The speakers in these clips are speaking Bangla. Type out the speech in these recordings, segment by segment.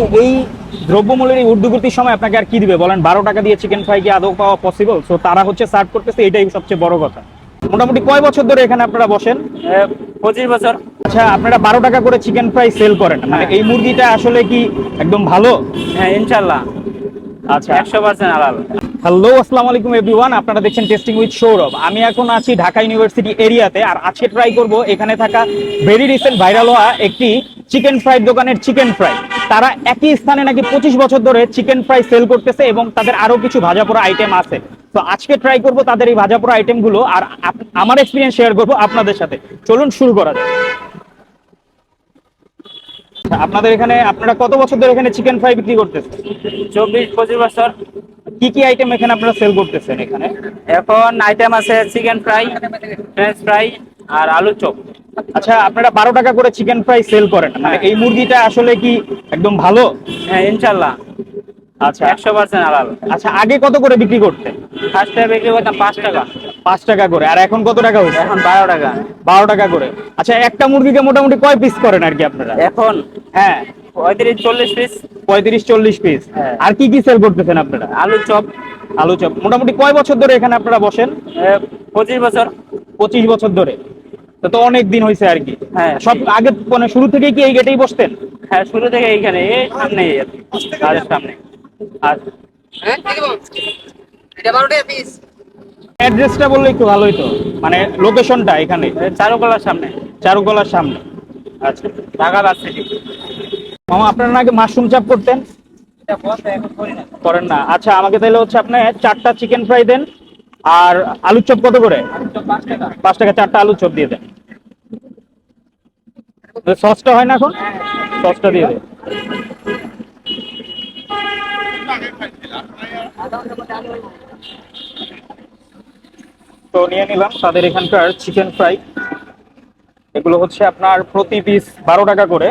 কি এই দ্রব্যমূল্যের এই ঊর্ধ্বগতির সময় আপনাকে আর কি দিবে? বলেন বারো টাকা দিয়ে চিকেন ফ্রাই কি আদৌ পাওয়া পসিবল সো তারা হচ্ছে সার্ভ করতেছে এটাই সবচেয়ে বড় কথা। মোটামুটি কয় বছর ধরে এখানে আপনারা বসেন? পঁচিশ বছর। আচ্ছা আপনারা বারো টাকা করে চিকেন ফ্রাই সেল করেন। মানে এই মুরগিটা আসলে কি একদম ভালো? হ্যাঁ ইনশাল্লাহ আচ্ছা। একশো পার্সেন্ট হালাল। হ্যালো আসসালামু আলাইকুম এভরিওয়ান আপনারা দেখছেন টেস্টিং উইথ সৌরভ আমি এখন আছি ঢাকা ইউনিভার্সিটি এরিয়াতে আর আজকে ট্রাই করব এখানে থাকা ভেরি রিসেন্ট ভাইরাল হওয়া একটি চিকেন ফ্রাই দোকানের চিকেন ফ্রাই তারা একই স্থানে নাকি পঁচিশ বছর ধরে চিকেন ফ্রাই সেল করতেছে এবং তাদের আরও কিছু ভাজা পোড়া আইটেম আছে। তো আজকে ট্রাই করব তাদের এই ভাজা পোড়া আইটেমগুলো আর আমার এক্সপিরিয়েন্স শেয়ার করব আপনাদের সাথে। চলুন শুরু করা যাক। আপনাদের এখানে আপনারা কত বছর ধরে এখানে চিকেন ফ্রাই বিক্রি করতেছেন? চব্বিশ পঁচিশ বছর। কি কি আইটেম এখানে আপনারা সেল করতেছেন এখানে? এখন আইটেম আছে চিকেন ফ্রাই ফ্রেঞ্চ ফ্রাই আর আলু চপ। আচ্ছা আপনারা বারো টাকা করে চিকেন ফ্রাই সেল করেন মানে এই মুরগিটা আসলে কি একদম ভালো? হ্যাঁ ইনশাল্লাহ। আচ্ছা। একশো পার্সেন্ট হালাল। আচ্ছা আগে কত করে বিক্রি করতেন? ফার্স্টে বিক্রি করতাম পাঁচ টাকা। পাঁচ টাকা করে। আর এখন কত টাকা এখন বারো টাকা। বারো টাকা করে। আচ্ছা একটা মুরগিকে মোটামুটি কয় পিস করেন আর কি আপনারা? এখন? হ্যাঁ। পঁয়ত্রিশ চল্লিশ পিস পঁয়ত্রিশ চল্লিশ পিস হ্যাঁ। আর কি কি সেল করতেছেন আপনারা? আলু চপ। আলু চপ। মোটামুটি কয় বছর ধরে এখানে আপনারা বসেন? পঁচিশ বছর। পঁচিশ বছর ধরে। তো তো অনেক দিন হয়েছে আর কি। হ্যাঁ। সব আগে মানে শুরু থেকে কি এই গেটেই বসতেন? হ্যাঁ শুরু থেকে এইখানে এই সামনে তাদের সামনে। আর অ্যাড্রেসটা বললে একটু ভালো হতো মানে লোকেশনটা এখানে। চারুকলার সামনে। চারুকলার সামনে। আচ্ছা ঢাকা ভার্সিটি। মামা আপনারা নাকি মাশরুম চাপ করতেন? এটা বন্ধ এখন করি না। করেন না। আচ্ছা আমাকে তাহলে হচ্ছে আপনি চারটা চিকেন ফ্রাই দেন। আর আলুর চপ কত করে? পাঁচ টাকা, চারটা আলুর চপ দিয়ে দেন। সসটা হয় না এখন? সসটা দিয়ে দেন। তো নিয়ে নিলাম তাদের এখানকার চিকেন ফ্রাই এগুলো হচ্ছে আপনার প্রতি পিস বারো টাকা করে।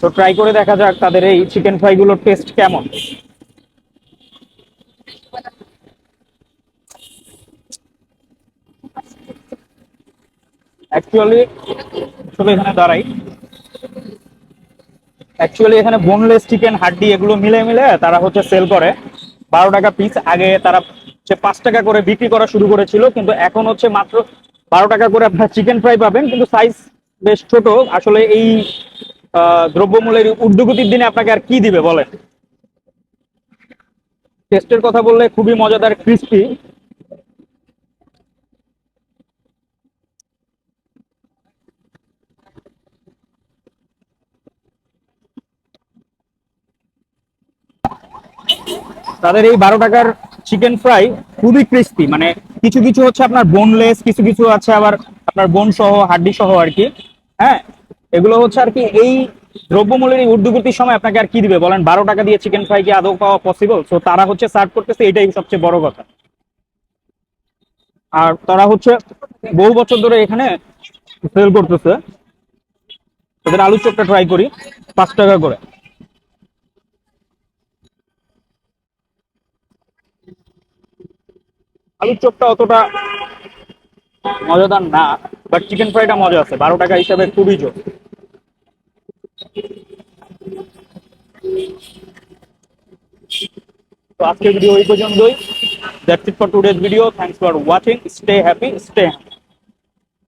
তো ট্রাই করে দেখা যাক তাদের এই চিকেন ফ্রাই গুলোর টেস্ট কেমন। অ্যাকচুয়ালি শুধু এখানে দাঁড়াই। অ্যাকচুয়ালি এখানে বোনলেস চিকেন হাড্ডি এগুলো মিলে মিলে তারা হচ্ছে সেল করে। বারো টাকা পিস আগে তারা হচ্ছে পাঁচ টাকা করে বিক্রি করা শুরু করেছিল, কিন্তু এখন হচ্ছে মাত্র বারো টাকা করে আপনার চিকেন ফ্রাই পাবেন, কিন্তু সাইজ বেশ ছোট। আসলে এই দ্রব্যমূল্যের ঊর্ধ্বগতির দিনে আপনাকে আর কি দিবে, বলেন? টেস্টের কথা বললে খুবই মজাদার ক্রিস্পি তাদের এই বারো টাকার চিকেন ফ্রাই খুবই ক্রিস্পি মানে কিছু কিছু হচ্ছে আপনার বোনলেস কিছু কিছু আছে আবার আপনার বোন সহ, হাড্ডি সহ আর কি। হ্যাঁ এগুলো হচ্ছে আর কি এই দ্রব্যমূল্যের এই ঊর্ধ্বগতির সময় আপনাকে আর কি দিবে? বলেন, বারো টাকা দিয়ে চিকেন ফ্রাই কি আদৌ পাওয়া পসিবল সো তারা হচ্ছে সার্ভ করতেছে, এটাই সবচেয়ে বড় কথা। আর তারা হচ্ছে বহু বছর ধরে এখানে সেল করতেছে। তাদের আলু চপটা ট্রাই করি, পাঁচ টাকা করে। আলুর চপটা অতটা মজাদার না বাট চিকেন ফ্রাইটা মজা আছে। বারো টাকা হিসাবে খুবই জোর। তো আজকের ভিডিও এই পর্যন্তই। That's it for today's video thanks for watching stay happy stay